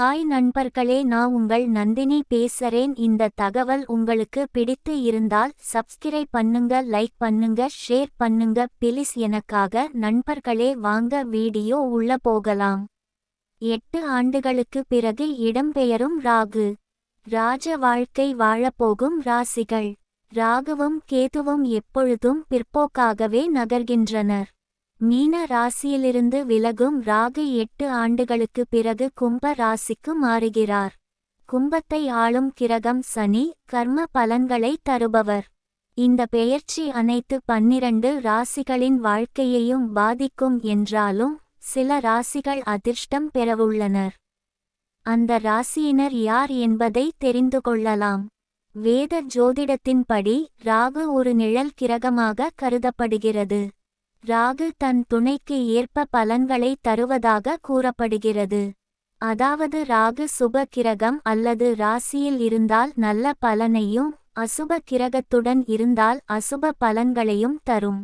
Hi நண்பர்களே நான் உங்கள் நந்தினி பேசுறேன். இந்த தகவல் உங்களுக்கு பிடித்து இருந்தால் சப்ஸ்கிரைப் பண்ணுங்க லைக் பண்ணுங்க ஷேர் பண்ணுங்க. பிலிஸ் எனக்காக நண்பர்களே வாங்க வீடியோ உள்ள போகலாம். எட்டு ஆண்டுகளுக்கு பிறகு இடம்பெயரும் ராகு. ராஜ வாழ்க்கை வாழப்போகும் ராசிகள். ராகுவும் கேதுவும் எப்பொழுதும் பிற்போக்காகவே நகர்கின்றனர். மீன ராசியிலிருந்து விலகும் ராகு எட்டு ஆண்டுகளுக்கு பிறகு கும்ப ராசிக்கு மாறுகிறார். கும்பத்தை ஆளும் கிரகம் சனி கர்ம பலன்களை தருபவர். இந்த பெயர்ச்சி அனைத்து பன்னிரண்டு ராசிகளின் வாழ்க்கையையும் பாதிக்கும் என்றாலும் சில ராசிகள் அதிர்ஷ்டம் பெறவுள்ளனர். அந்த ராசியினர் யார் என்பதை தெரிந்து கொள்ளலாம். வேத ஜோதிடத்தின்படி ராகு ஒரு நிழல் கிரகமாக கருதப்படுகிறது. ராகு தன் துணைக்கு ஏற்ப பலன்களை தருவதாக கூறப்படுகிறது. அதாவது ராகு சுப கிரகம் அல்லது ராசியில் இருந்தால் நல்ல பலனையும் அசுப கிரகத்துடன் இருந்தால் அசுப பலன்களையும் தரும்.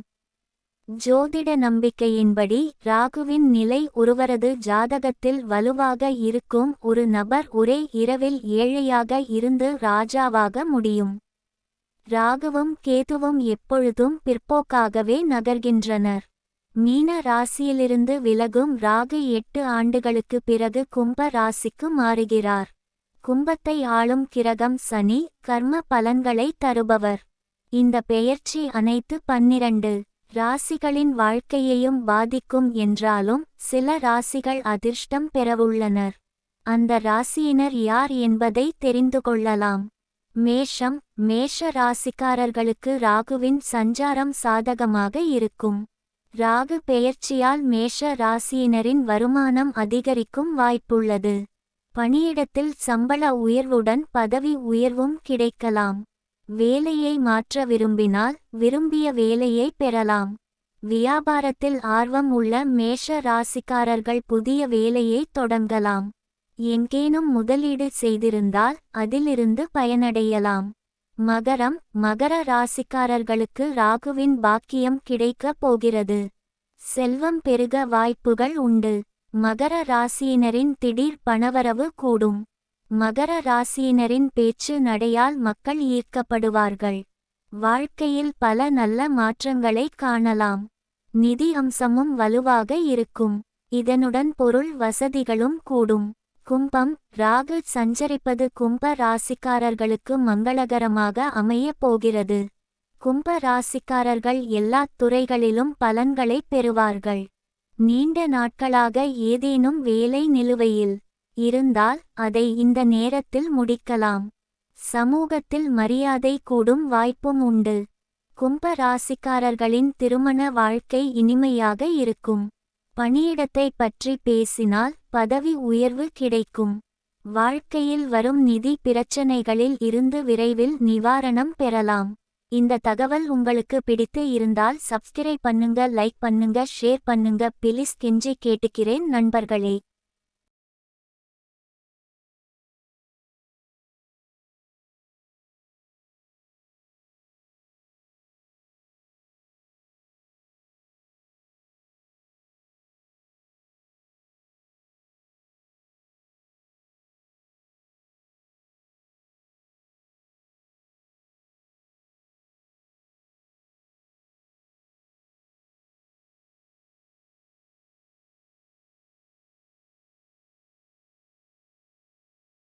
ஜோதிட நம்பிக்கையின்படி ராகுவின் நிலை ஒருவரது ஜாதகத்தில் வலுவாக இருக்கும் ஒரு நபர் ஒரே இரவில் ஏழையாக இருந்து ராஜாவாக முடியும். ராகுவும் கேதுவும் எப்பொழுதும் பிற்போக்காகவே நகர்கின்றனர். மீன ராசியிலிருந்து விலகும் ராகு எட்டு ஆண்டுகளுக்கு பிறகு கும்ப ராசிக்கு மாறுகிறார். கும்பத்தை ஆளும் கிரகம் சனி கர்ம பலன்களை தருபவர். இந்த பெயர்ச்சி அனைத்து பன்னிரண்டு ராசிகளின் வாழ்க்கையையும் பாதிக்கும் என்றாலும் சில ராசிகள் அதிர்ஷ்டம் பெறவுள்ளனர். அந்த ராசியினர் யார் என்பதை தெரிந்து கொள்ளலாம். மேஷம் மேஷ ராசிக்காரர்களுக்கு ராகுவின் சஞ்சாரம் சாதகமாக இருக்கும். ராகு பெயர்ச்சியால் மேஷ ராசியினரின் வருமானம் அதிகரிக்கும் வாய்ப்புள்ளது. பணியிடத்தில் சம்பள உயர்வுடன் பதவி உயர்வும் கிடைக்கலாம். வேலையை மாற்ற விரும்பினால் விரும்பிய வேலையை பெறலாம். வியாபாரத்தில் ஆர்வம் உள்ள மேஷ ராசிக்காரர்கள் புதிய வேலையை தொடங்கலாம். எங்கேனும் முதலீடு செய்திருந்தால் அதிலிருந்து பயனடையலாம். மகரம் மகர ராசிக்காரர்களுக்கு ராகுவின் பாக்கியம் கிடைக்கப் போகிறது. செல்வம் பெருக வாய்ப்புகள் உண்டு. மகர ராசியினரின் திடீர் பணவரவு கூடும். மகர ராசியினரின் பேச்சு நடையால் மக்கள் ஈர்க்கப்படுவார்கள். வாழ்க்கையில் பல நல்ல மாற்றங்களை காணலாம். நிதி அம்சமும் வலுவாக இருக்கும். இதனுடன் பொருள் வசதிகளும் கூடும். கும்பம் ராகு சஞ்சரிப்பது கும்ப ராசிக்காரர்களுக்கு மங்களகரமாக அமையப் போகிறது. கும்ப ராசிக்காரர்கள் எல்லா துறைகளிலும் பலன்களை பெறுவார்கள். நீண்ட நாட்களாக ஏதேனும் வேலை நிலுவையில் இருந்தால் அதை இந்த நேரத்தில் முடிக்கலாம். சமூகத்தில் மரியாதை கூடும் வாய்ப்பும் உண்டு. கும்ப ராசிக்காரர்களின் திருமண வாழ்க்கை இனிமையாக இருக்கும். பணியிடத்தை பற்றி பேசினால் பதவி உயர்வு கிடைக்கும். வாழ்க்கையில் வரும் நிதி பிரச்சனைகளில் இருந்து விரைவில் நிவாரணம் பெறலாம். இந்த தகவல் உங்களுக்கு பிடித்து இருந்தால் சப்ஸ்கிரைப் பண்ணுங்க லைக் பண்ணுங்க ஷேர் பண்ணுங்க. பிலிஸ் கெஞ்சி கேட்டுக்கிறேன் நண்பர்களே.